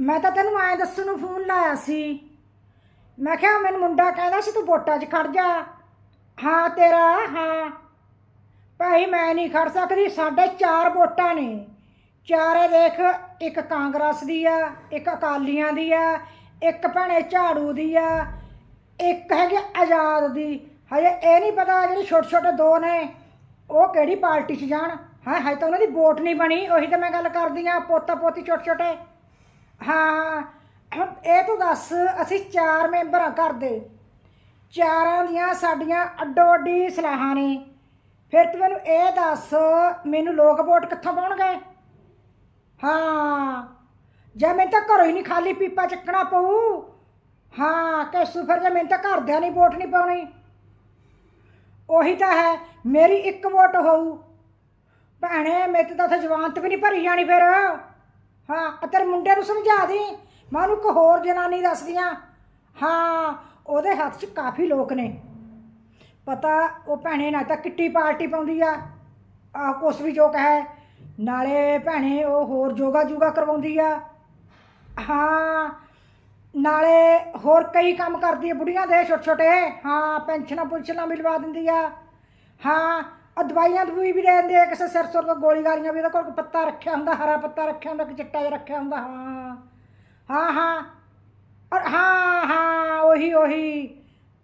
ਮੈਂ ਤਾਂ ਤੈਨੂੰ ਐਂ ਦੱਸਣ ਨੂੰ ਫੋਨ ਲਾਇਆ ਸੀ। ਮੈਂ ਕਿਹਾ ਮੈਨੂੰ ਮੁੰਡਾ ਕਹਿੰਦਾ ਸੀ ਤੂੰ ਵੋਟਾਂ 'ਚ ਖੜ ਜਾ। ਹਾਂ, ਤੇਰਾ, ਹਾਂ। ਭਾਈ, ਮੈਂ ਨਹੀਂ ਖੜ ਸਕਦੀ, ਸਾਡੇ ਚਾਰ ਵੋਟਾਂ ਨੇ। ਚਾਰੇ ਦੇਖ, ਇੱਕ ਕਾਂਗਰਸ ਦੀ ਆ, ਇੱਕ ਅਕਾਲੀਆਂ ਦੀ ਆ, ਇੱਕ ਭੈਣੇ ਝਾੜੂ ਦੀ ਆ, ਇੱਕ ਹੈਗੀ ਆਜ਼ਾਦ ਦੀ। ਹਜੇ ਇਹ ਨਹੀਂ ਪਤਾ ਜਿਹੜੇ ਛੋਟੇ ਛੋਟੇ ਦੋ ਨੇ, ਉਹ ਕਿਹੜੀ ਪਾਰਟੀ 'ਚ ਜਾਣ। ਹਾਂ, ਹਜੇ ਤਾਂ ਉਹਨਾਂ ਦੀ ਵੋਟ ਨਹੀਂ ਬਣੀ, ਉਹੀ ਤਾਂ ਮੈਂ ਗੱਲ ਕਰਦੀ ਆ ਪੋਤਾ ਪੋਤੀ ਛੋਟੇ ਛੋਟੇ ਹਾਂ, ਹੁਣ ਇਹ ਤੂੰ ਦੱਸ, ਅਸੀਂ ਚਾਰ ਮੈਂਬਰ ਆ ਘਰ ਦੇ। ਚਾਰਾਂ ਦੀਆਂ ਸਾਡੀਆਂ ਅੱਡੋ ਅੱਡੀ ਸਲਾਹਾਂ ਨੇ। ਫਿਰ ਤੂੰ ਮੈਨੂੰ ਇਹ ਦੱਸ, ਮੈਨੂੰ ਲੋਕ ਵੋਟ ਕਿੱਥੋਂ ਪਾਉਣਗੇ? ਹਾਂ, ਜਾਂ ਮੈਨੂੰ ਤਾਂ ਘਰੋਂ ਹੀ ਨਹੀਂ ਖਾਲੀ ਪੀਪਾ ਚੱਕਣਾ ਪਊ। ਹਾਂ, ਕੈਸੂ ਫਿਰ ਜੇ ਮੈਨੂੰ ਤਾਂ ਘਰਦਿਆਂ ਨਹੀਂ ਵੋਟ ਨਹੀਂ ਪਾਉਣੀ। ਉਹੀ ਤਾਂ ਹੈ, ਮੇਰੀ ਇੱਕ ਵੋਟ ਹੋਊ। ਭੈਣੇ, ਮੇਰੇ ਤਾਂ ਉੱਥੇ ਜਵਾਨਤ ਵੀ ਨਹੀਂ ਭਰੀ ਜਾਣੀ ਫਿਰ। ਹਾਂ ਤੇਰੇ ਮੁੰਡੇ ਨੂੰ ਸਮਝਾ ਦੀ ਮੈਂ ਉਹਨੂੰ ਇੱਕ ਹੋਰ ਜਨਾਨੀ ਦੱਸਦੀਆਂ। ਹਾਂ, ਉਹਦੇ ਹੱਥ 'ਚ ਕਾਫੀ ਲੋਕ ਨੇ। ਪਤਾ, ਉਹ ਭੈਣੇ ਨਾ ਤਾਂ ਕਿੱਟੀ ਪਾਰਟੀ ਪਾਉਂਦੀ ਆ। ਆ ਕੁਛ ਵੀ ਜੋ ਕਹੇ। ਨਾਲੇ ਭੈਣੇ, ਉਹ ਹੋਰ ਜੋਗਾ ਜੂਗਾ ਕਰਵਾਉਂਦੀ ਆ। ਹਾਂ, ਨਾਲੇ ਹੋਰ ਕਈ ਕੰਮ ਕਰਦੀ ਆ ਬੁੜੀਆਂ ਦੇ ਛੋਟੇ ਛੋਟੇ ਹਾਂ ਪੈਨਸ਼ਨਾਂ ਪੁੰਸ਼ਨਾਂ ਮਿਲਵਾ ਦਿੰਦੀ ਆ। ਹਾਂ ਆ ਦਵਾਈਆਂ ਦਵਾਈ ਵੀ ਦੇ ਦਿੰਦੇ ਆ ਕਿਸੇ ਸਿਰ ਸੁਰ ਤੋਂ ਗੋਲੀ ਗਾਲੀਆਂ ਵੀ ਉਹਦੇ ਕੋਲ ਪੱਤਾ ਰੱਖਿਆ ਹੁੰਦਾ ਹਰਾ ਪੱਤਾ ਰੱਖਿਆ ਹੁੰਦਾ ਕਿ ਚਿੱਟਾ ਜਿਹਾ ਰੱਖਿਆ ਹੁੰਦਾ ਹਾਂ। ਹਾਂ ਹਾਂ। ਔਰ ਹਾਂ ਹਾਂ ਉਹੀ ਉਹੀ।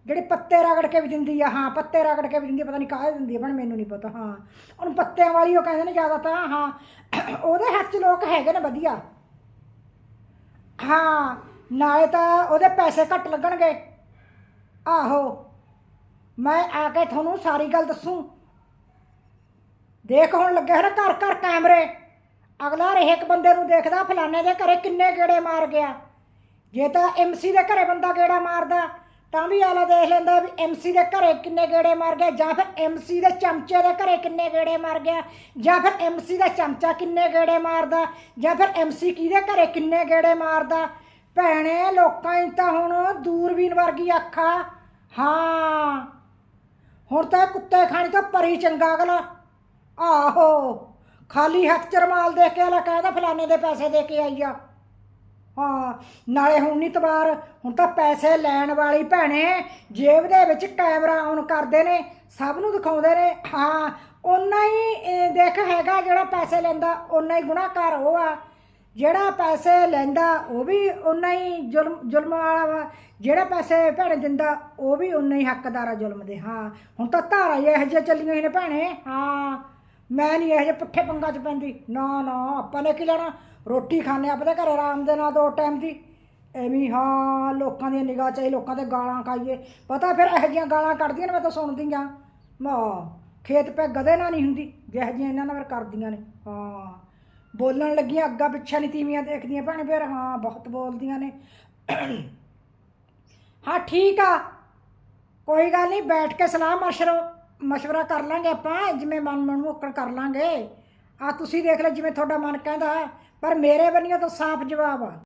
ਜਿਹੜੇ ਪੱਤੇ ਰਗੜ ਕੇ ਵੀ ਦਿੰਦੀ ਆ ਹਾਂ ਪੱਤੇ ਰਗੜ ਕੇ ਵੀ ਦਿੰਦੀ ਆ, ਪਤਾ ਨਹੀਂ ਕਾਹਦੇ ਦਿੰਦੀ ਆ ਪਰ ਮੈਨੂੰ ਨਹੀਂ ਪਤਾ ਹਾਂ। ਉਹਨੂੰ ਪੱਤਿਆਂ ਵਾਲੀ ਉਹ ਕਹਿੰਦੇ ਨੇ ਜ਼ਿਆਦਾ ਤਾਂ ਹਾਂ। ਉਹਦੇ ਹੱਥ 'ਚ ਲੋਕ ਹੈਗੇ ਨੇ ਵਧੀਆ। ਹਾਂ ਨਾਲੇ ਤਾਂ ਉਹਦੇ ਪੈਸੇ ਘੱਟ ਲੱਗਣਗੇ। ਆਹੋ। ਮੈਂ ਆ ਕੇ ਤੁਹਾਨੂੰ ਸਾਰੀ ਗੱਲ ਦੱਸੂ। ਦੇਖ ਹੁਣ ਲੱਗੇ ਹਨ ਘਰ ਘਰ ਕੈਮਰੇ। ਅਗਲਾ ਹਰੇਕ ਬੰਦੇ ਨੂੰ ਦੇਖਦਾ, ਫਲਾਣੇ ਦੇ ਘਰੇ ਕਿੰਨੇ ਗੇੜੇ ਮਾਰ ਗਿਆ। ਜੇ ਤਾਂ ਐਮਸੀ ਦੇ ਘਰੇ ਬੰਦਾ ਗੇੜਾ ਮਾਰਦਾ, ਤਾਂ ਵੀ ਆਲਾ ਦੇਖ ਲੈਂਦਾ ਵੀ ਐਮਸੀ ਦੇ ਘਰੇ ਕਿੰਨੇ ਗੇੜੇ ਮਾਰ ਗਿਆ, ਜਾਂ ਫਿਰ ਐਮਸੀ ਦੇ ਚਮਚੇ ਦੇ ਘਰੇ ਕਿੰਨੇ ਗੇੜੇ ਮਾਰ ਗਿਆ, ਜਾਂ ਫਿਰ ਐਮਸੀ ਦਾ ਚਮਚਾ ਕਿੰਨੇ ਗੇੜੇ ਮਾਰਦਾ, ਜਾਂ ਫਿਰ ਐਮਸੀ ਕਿਹਦੇ ਘਰੇ ਕਿੰਨੇ ਗੇੜੇ ਮਾਰਦਾ। ਭੈਣੇ, ਲੋਕਾਂ 'ਚ ਤਾਂ ਹੁਣ ਦੂਰਬੀਨ ਵਰਗੀ ਅੱਖਾਂ। ਹਾਂ। ਹੁਣ ਤਾਂ ਕੁੱਤੇ ਖਾਣੀ ਤਾਂ ਪਰੀ ਚੰਗਾ ਅਗਲਾ। ਆਹੋ, ਖਾਲੀ ਹੱਥ ਚ ਰਮਾਲ ਦੇ ਕੇ ਅਲਾ ਕਹਿੰਦਾ ਫਲਾਣੇ ਦੇ ਪੈਸੇ ਦੇ ਕੇ ਆਈ ਆ? ਹਾਂ, ਨਾਲੇ ਹੁਣ ਨਹੀਂ ਤਵਾਰ, ਹੁਣ ਤਾਂ ਪੈਸੇ ਲੈਣ ਵਾਲੀ ਭੈਣੇ, ਜੇਬ ਦੇ ਵਿੱਚ ਕੈਮਰਾ ਔਨ ਕਰਦੇ ਨੇ, ਸਭ ਨੂੰ ਦਿਖਾਉਂਦੇ ਨੇ। ਹਾਂ, ਓਨਾ ਹੀ ਦੇਖ ਹੈਗਾ ਜਿਹੜਾ ਪੈਸੇ ਲੈਂਦਾ, ਓਨਾ ਹੀ ਗੁਨਾਹਕਾਰ ਉਹ ਆ। ਜਿਹੜਾ ਪੈਸੇ ਲੈਂਦਾ, ਉਹ ਵੀ ਓਨਾ ਹੀ ਜ਼ੁਲਮ ਜ਼ੁਲਮ ਵਾਲਾ ਵਾ। ਜਿਹੜਾ ਪੈਸੇ ਭੈਣੇ ਦਿੰਦਾ, ਉਹ ਵੀ ਓਨਾ ਹੀ ਹੱਕਦਾਰ ਆ ਜ਼ੁਲਮ ਦੇ। ਹਾਂ, ਹੁਣ ਤਾਂ ਧਾਰਾ ਹੀ ਇਹੋ ਜਿਹੀਆਂ ਚੱਲੀਆਂ ਹੋਈਆਂ ਨੇ ਭੈਣੇ। ਹਾਂ। ਮੈਂ ਨਹੀਂ ਇਹੋ ਜਿਹੇ ਪੁੱਠੇ ਪੰਗਾ 'ਚ ਪੈਂਦੀ। ਨਾ ਨਾ, ਆਪਾਂ ਨੇ ਕੀ ਲੈਣਾ? ਰੋਟੀ ਖਾਣੇ ਆਪਣੇ ਘਰ ਆਰਾਮ ਦੇ ਨਾਲ ਦੋ ਟਾਈਮ ਦੀ। ਐਵੇਂ ਹਾਂ ਲੋਕਾਂ ਦੀਆਂ ਨਿਗਾਹ ਚਾਹੀ ਲੋਕਾਂ ਤੇ ਗਾਲਾਂ ਖਾਈਏ। ਪਤਾ ਫਿਰ ਇਹੋ ਜਿਹੀਆਂ ਗਾਲਾਂ ਕੱਢਦੀਆਂ ਨੇ, ਮੈਂ ਤਾਂ ਸੁਣਦੀ ਆ ਮਾ, ਖੇਤ ਪੈ ਗਧੇ ਨਾਲ ਨਹੀਂ ਹੁੰਦੀ। ਜਿਹੋ ਜਿਹੀਆਂ ਇਹਨਾਂ ਨਾਲ ਫਿਰ ਕਰਦੀਆਂ ਨੇ। ਹਾਂ, ਬੋਲਣ ਲੱਗੀਆਂ, ਅੱਗਾ ਪਿੱਛਾ ਨਹੀਂ ਤੀਵੀਆਂ ਦੇਖਦੀਆਂ। ਭੈਣੇ ਫਿਰ, ਹਾਂ, ਬਹੁਤ ਬੋਲਦੀਆਂ ਨੇ। ਹਾਂ, ਠੀਕ ਆ। ਕੋਈ ਗੱਲ ਨਹੀਂ ਬੈਠ ਕੇ ਸਲਾਹ ਮਸ਼ਰੋ। ਮਸ਼ਵਰਾ ਕਰ ਲਾਂਗੇ ਆਪਾਂ, ਜਿਵੇਂ ਮਨ ਮਨ ਨੂੰ ਕਰ ਲਾਂਗੇ। ਆ ਤੁਸੀਂ ਦੇਖ ਲਓ ਜਿਵੇਂ ਤੁਹਾਡਾ ਮਨ ਕਹਿੰਦਾ, ਪਰ ਮੇਰੇ ਬੰਨਿਓ ਤਾਂ ਸਾਫ਼ ਜਵਾਬ ਆ।